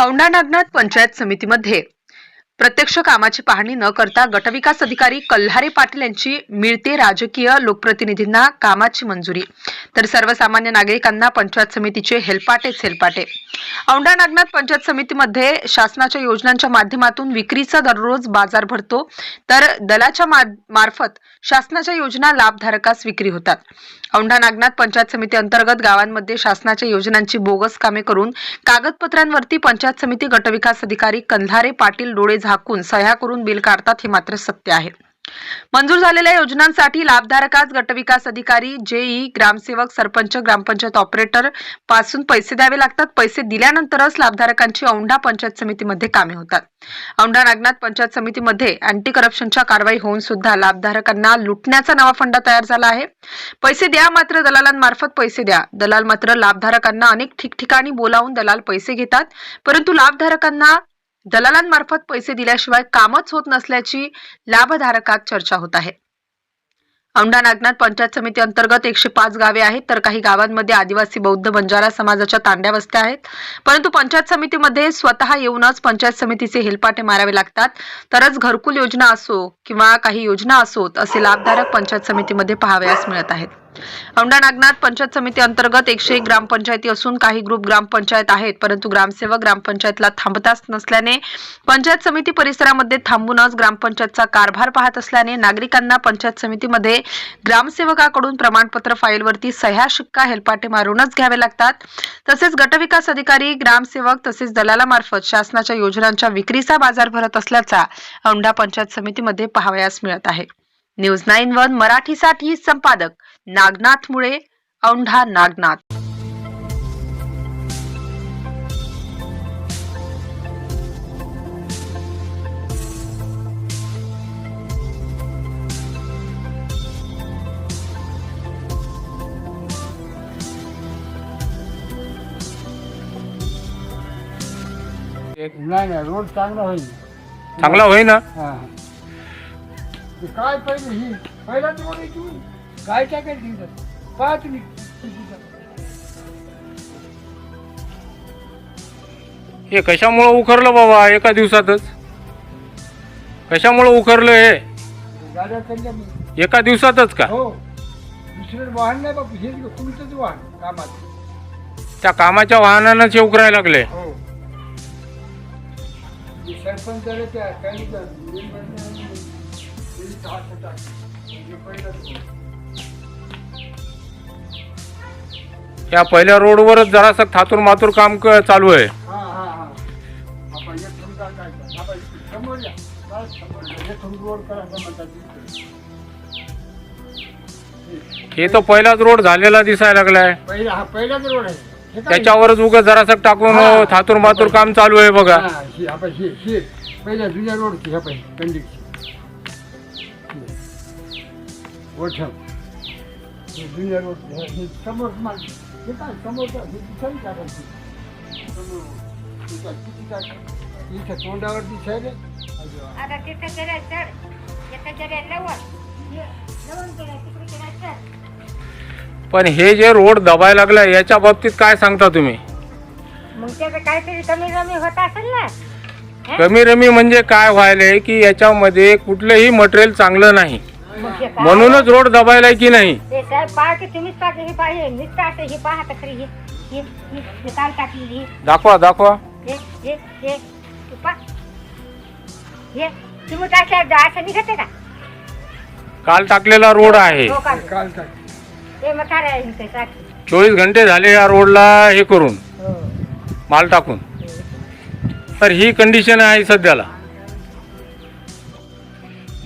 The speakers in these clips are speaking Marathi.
औंढा नागनाथ पंचायत समितीमध्ये प्रत्यक्ष कामाची पाहणी न करता गटविकास अधिकारी कल्हारे पाटील यांची मिळते राजकीय लोकप्रतिनिधींना कामाची मंजुरी. तर सर्वसामान्य नागरिकांना पंचायत समितीचे हेलपाटेच हेलपाटे. औंढा नागनाथ पंचायत समितीमध्ये शासनाच्या योजनांच्या माध्यमातून विक्रीचा दररोज बाजार भरतो. तर दलाच्या मार्फत शासनाच्या योजना लाभधारकास विक्री होतात. औंढा नागनाथ पंचायत समिती अंतर्गत गावांमध्ये शासनाच्या योजनांची बोगस कामे करून कागदपत्रांवरती पंचायत समिती गटविकास अधिकारी कल्हारे पाटील डोळे झाकून सह्या करून बिल काढतात हे मात्र सत्य आहे. मंजूर झालेल्या योजनांसाठी लाभधारकास गटविकास अधिकारी जेई ग्रामसेवक सरपंच ग्रामपंचायत ऑपरेटरपासून पैसे द्यावे लागतात. पैसे दिल्यानंतरच लाभधारकांची औंढा पंचायत समितीमध्ये कामे होतात. औंढा नागनाथ पंचायत समितीमध्ये अँटी करप्शनच्या कारवाई होऊन सुद्धा लाभधारकांना लुटण्याचा नवा फंडा तयार झाला आहे. पैसे द्या मात्र दलालांमार्फत पैसे द्या. दलाल मात्र लाभधारकांना अनेक ठिकठिकाणी बोलावून दलाल पैसे घेतात परंतु लाभधारकांना दलालांमार्फत पैसे दिल्याशिवाय कामच होत नसल्याची लाभधारकात चर्चा होत आहे. औंढा नागनाथ पंचायत समिती अंतर्गत एकशे पाच गावे आहेत तर काही गावांमध्ये आदिवासी बौद्ध बंजारा समाजाच्या तांड्या वस्त्या आहेत. परंतु पंचायत समितीमध्ये स्वतः येऊनच पंचायत समितीचे हेलपाटे मारावे लागतात. तरच घरकुल योजना असो किंवा काही योजना असोत असे लाभधारक पंचायत समितीमध्ये पाहावयास मिळत आहेत. औंढा नागनाथ पंचायत समिती अंतर्गत एकशे एक ग्रामपंचायती असून काही ग्रुप ग्रामपंचायत आहेत परंतु ग्रामसेवक ग्रामपंचायतला थांबताच नसल्याने पंचायत समिती परिसरामध्ये थांबूनच ग्रामपंचायतचा कारभार पाहत असल्याने नागरिकांना पंचायत समितीमध्ये ग्रामसेवकाकडून प्रमाणपत्र फाईलवरती सह्या शिक्का हेलपाटे मारूनच घ्यावे लागतात. तसेच गटविकास अधिकारी ग्रामसेवक तसेच दलालामार्फत शासनाच्या योजनांच्या विक्रीचा बाजार भरत असल्याचा औंढा पंचायत समितीमध्ये पाहावयास मिळत आहे. न्यूज नाईन वन मराठीसाठी संपादक नागनाथ मुळे औंढा नागनाथ. नाही नाही रोड चांगला होईल. चांगला होई ना? हा. काय पहिले ही? तू काय हे कशामुळं उखरलं बाबा? एका दिवसातच. कशामुळं उखरलं हे? गाड्या चालल्या मग. एका दिवसातच का? हो. दुसरं वाहन नाही बापू. हेच तुमचंच वाहन कामात त्या कामाच्या वाहनानंच हे उकरायला लागले. हो. सरपंच त्या काही या पहिल्या रोडवरच जरासं थातूर मातूर काम चालू आहे हा रोड तर पहिलाच रोड झालेला दिसायला लागलाय पहिला हा पहिलाच रोड आहे? त्याच्यावरच उग जरासं टाकून. थातूर मातूर काम चालू आहे बघा पहिल्या जुन्या ह्या पाहिजे कंडीची ओठम हे जुन्या रोड हे समोर माल हे काय समोर हे दिसायला टाकायची. समोर हे काय, किती टाक- इथं आता तिथं गेलं तर गेलं लवण हे पण हे जे रोड दबायला लागलाय याच्या बाबतीत काय सांगता तुम्ही? मग त्याचं काहीतरी कमी कमी होत असेल ना? कमी रमी म्हणजे काय व्हायलंय की याच्यामध्ये कुठलंही मटेरियल चांगलं नाही. हे? म्हणूनच रोड दबायलाय की नाही? ते साहेब पहा की तुम्हीच पाहते ही पाहिजे मीच पाहते ही पहा तर खरी ही ही ही ही काल टाकलेली ही. दाखवा दाखवा. हे हे हे तू पहा हे तुम्ही टाकल्या असं निघते का? काल टाकलेला रोड आहे. हो का काल टाक ते मग काय राहील ते टाकी चोवीस घंटे झाले या रोडला हे करून. हो. माल टाकून. तर ही कंडिशन आहे सध्याला.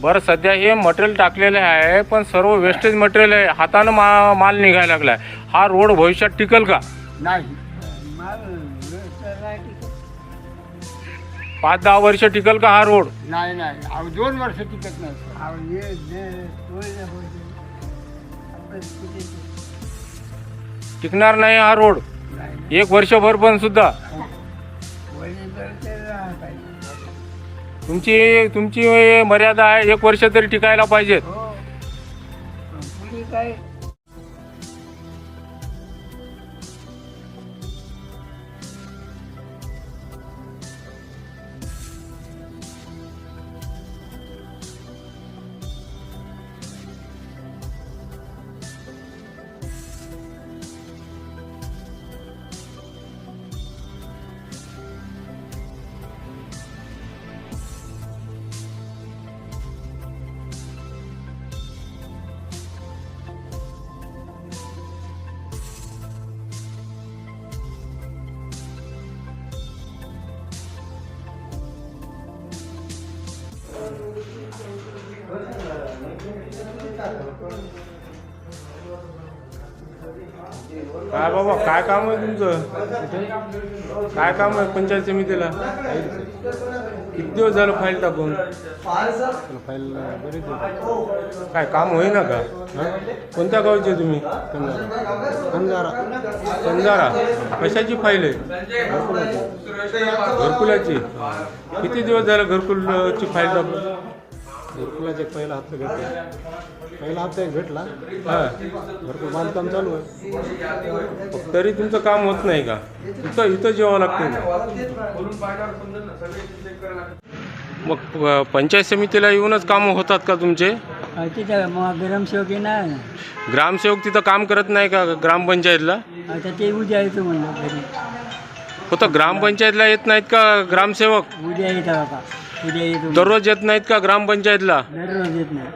बरं सध्या हे मटेरियल टाकलेलं आहे पण सर्व वेस्टेज मटेरियल आहे. हातानं मा माल निघायला लागलाय. हा रोड भविष्यात टिकल का? नाही. पाच दहा वर्ष टिकल का हा रोड नाही नाही. अहो, दोन वर्ष टिकत नाही टिकणार नाही हा रोड एक वर्षभर पण सुद्धा. तुमची तुमची मर्यादा आहे एक वर्ष तरी टिकायला पाहिजेत. हो. काय? काय बाबा काय काम आहे तुमचं? काय काम आहे पंचायत समितीला? किती दिवस झालं फाईल टाकून? फाईल बरेच काय काम होईना का? कोणत्या गावचे तुम्ही? अंधारा संजारा कशाची फाईल आहे? घरकुलाची. किती दिवस झालं घरकुलची फाईल टाकून? घरकुलाचा एक पहिला हप्ता भेटला पहिला हप्ता एक भेटला. हा. घरकुल बांधकाम चालू आहे. तरी तुमचं काम होत नाही का? इथं इथं जेवावं लागतं. मग पंचायत समितीला येऊनच कामं होतात का तुमचे? तिथं मग ग्रामसेवक येणार ग्रामसेवक तिथं काम करत नाही का ग्रामपंचायतला? आता ते उद्या येतो म्हणलं घरी. होतं ग्रामपंचायतला येत नाहीत का ग्रामसेवक? उद्या येता बाबा उद्या येतो दररोज येत नाहीत का ग्रामपंचायतला? दररोज येत नाही.